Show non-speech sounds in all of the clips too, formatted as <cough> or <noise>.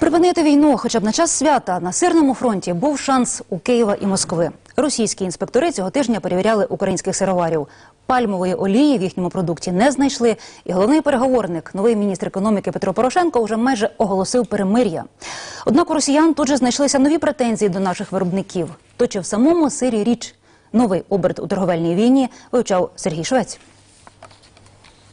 Припинити війну, хоча б на час свята на сирному фронті був шанс у Києва і Москви. Російські інспектори цього тижня перевіряли українських сироварів. Пальмової олії в їхньому продукті не знайшли. І головний переговорник, новий міністр економіки Петро Порошенко, вже майже оголосив перемир'я. Однак у росіян тут же знайшлися нові претензії до наших виробників. То чи в самому сирі річ новий оберт у торговельній війні вивчав Сергій Швець.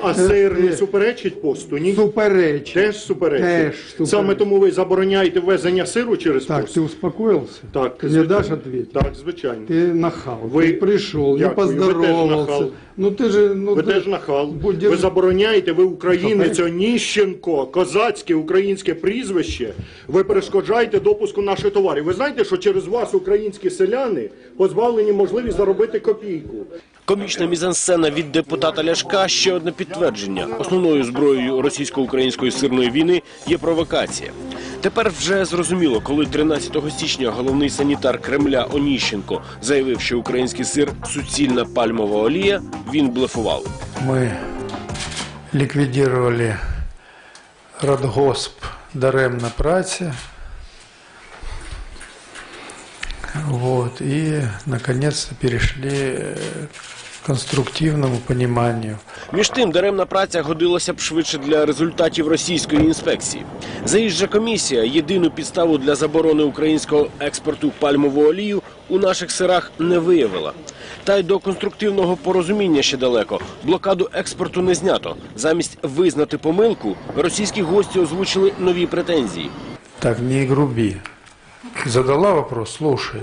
А сир не суперечить посту, ні? Суперечить. Теж суперечить. Теж суперечить. Саме тому ви забороняєте ввезення сиру через Так, пост? ты успокоился? Так, Ты мне звичайно. дашь ответить? Так, звичайно. Ты нахал. Вы- Ты пришел, не Дякую, ви теж поздоровался. нахал. Ну ты же... Ну, Ви ты- теж нахал. Будь Ви держ- забороняєте, ви українець Що, Оніщенко, козацьке українське прізвище. Ви перешкоджаєте допуску наших товарів. Ви знаєте, що через вас українські селяни позбавлені можливість заробити копійку. Комічна мізансцена від депутата Ляшка ще одне підтвердження. Основною зброєю російсько-української сирної війни є провокація. Тепер вже зрозуміло, коли 13 січня головний санітар Кремля Оніщенко заявив, що український сир суцільна пальмова олія, він блефував. мы ликвидировали Радгосп даремна праці. Вот, и наконец-то перешли э, к конструктивному пониманию. Між тим, даремна праця годилася б швидше для результатів російської інспекції. Заїжджа комісія єдину підставу для заборони українського експорту пальмову олію у наших сирах не виявила. Та й до конструктивного порозуміння ще далеко. Блокаду експорту не знято. Замість визнати помилку, російські гості озвучили нові претензії. Так, не груби Задала вопрос, слушай.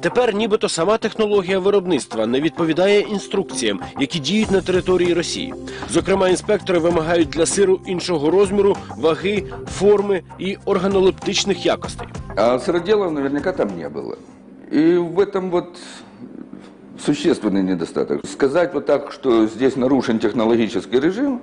Тепер нібито сама технологія виробництва не відповідає інструкціям, які діють на території Росії. Зокрема, інспектори вимагають для сиру іншого розміру, ваги, форми і органолептичних якостей. А сыроделов наверняка там не было. И в этом вот существенный недостаток. Сказать вот так, что здесь нарушен технологический режим,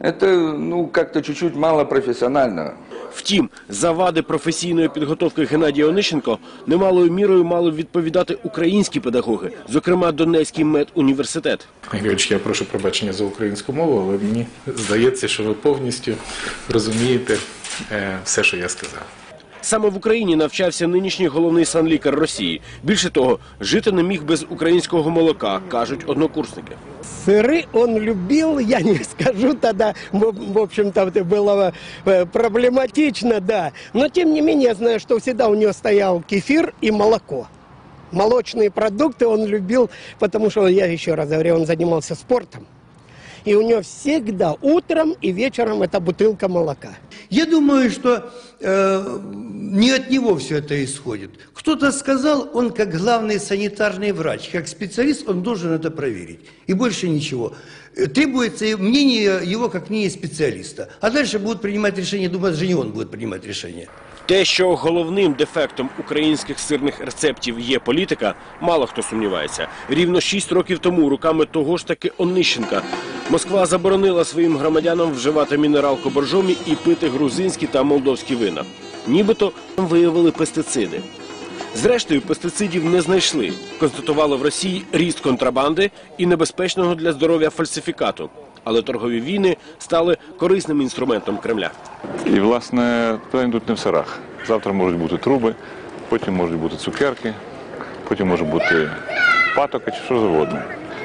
это ну как-то чуть-чуть мало профессионально. Втім, завади професійної підготовки Геннадія Онищенко немалою мірою мали б відповідати українські педагоги, зокрема Донецький медуніверситет. Григорійович, я прошу пробачення за українську мову, але мені здається, що ви повністю розумієте е, все, що я сказав. Саме в Україні навчався нинішній головний санлікар Росії. Більше того, жити не міг без українського молока, кажуть однокурсники. Сыры он любил, я <laughs> не скажу тогда, в в общем-то, это было э, проблематично, да. Но, тем не менее, я знаю, что всегда у него стоял кефир и молоко. Молочные продукты он любил, потому что, я еще раз говорю, он занимался спортом. И у него всегда утром и вечером эта бутылка молока. Я думаю, что э, не от него все это исходит. Кто-то сказал, он как главный санитарный врач, как специалист, он должен это проверить. И больше ничего. Э, Требуется и мнение его как мнение специалиста. А дальше будут принимать решение, думаю, даже не он будет принимать решение. Те, що головним дефектом українських сирних рецептів є політика, мало хто сумнівається. Рівно шість років тому руками того ж таки Онищенка Москва заборонила своїм громадянам вживати мінералку боржомі і пити грузинські та молдовські вина. Нібито там виявили пестициди. Зрештою, пестицидів не знайшли. Констатували в Росії ріст контрабанди і небезпечного для здоров'я фальсифікату. Але торгові війни стали корисним інструментом Кремля. І, власне, питання тут не в сирах. Завтра можуть бути труби, потім можуть бути цукерки, потім може бути патока чи що завгодно.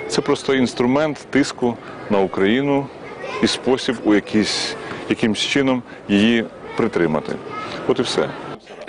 Це просто інструмент тиску на Україну і спосіб у якийсь, якимсь чином її притримати. От і все.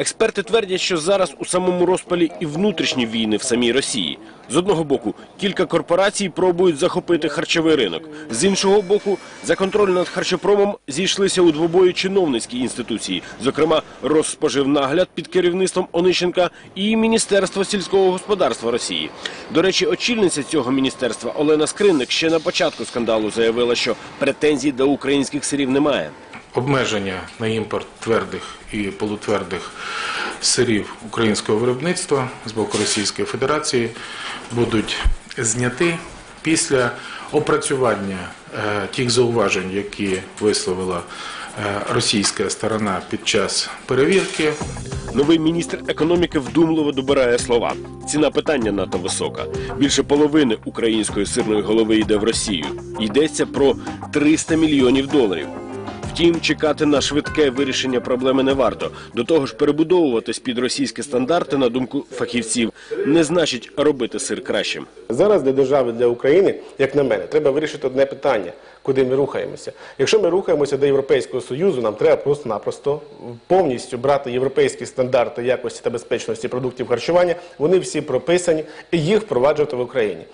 Експерти твердять, що зараз у самому розпалі і внутрішні війни в самій Росії. З одного боку, кілька корпорацій пробують захопити харчовий ринок. З іншого боку, за контроль над харчопромом зійшлися у двобої чиновницькі інституції, зокрема Розспоживнагляд під керівництвом Онищенка і Міністерство сільського господарства Росії. До речі, очільниця цього міністерства Олена Скринник ще на початку скандалу заявила, що претензій до українських сирів немає. Обмеження на імпорт твердих і полутвердих сирів українського виробництва з боку Російської Федерації будуть зняті після опрацювання е, тих зауважень, які висловила е, російська сторона під час перевірки. Новий міністр економіки вдумливо добирає слова. Ціна питання надто висока. Більше половини української сирної голови йде в Росію. Йдеться про 300 мільйонів доларів. Втім, чекати на швидке вирішення проблеми не варто. До того ж, перебудовуватись під російські стандарти, на думку фахівців, не значить робити сир кращим. Зараз для держави, для України, як на мене, треба вирішити одне питання, куди ми рухаємося. Якщо ми рухаємося до Європейського Союзу, нам треба просто-напросто повністю брати європейські стандарти якості та безпечності продуктів харчування. Вони всі прописані і їх впроваджувати в Україні.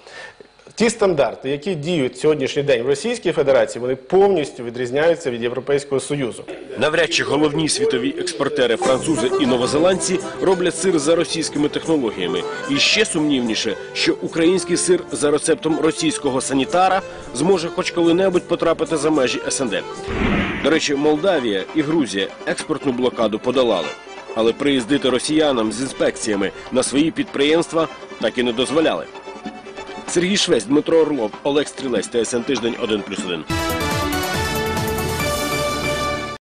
Ті стандарти, які діють сьогоднішній день в Російській Федерації, вони повністю відрізняються від Європейського Союзу. Навряд чи головні світові експортери французи і новозеландці роблять сир за російськими технологіями. І ще сумнівніше, що український сир за рецептом російського санітара зможе хоч коли-небудь потрапити за межі СНД. До речі, Молдавія і Грузія експортну блокаду подолали. Але приїздити росіянам з інспекціями на свої підприємства так і не дозволяли. Сергій Швець, Дмитро Орлов, Олег Стрілець, ТСН Тиждень 1+,1.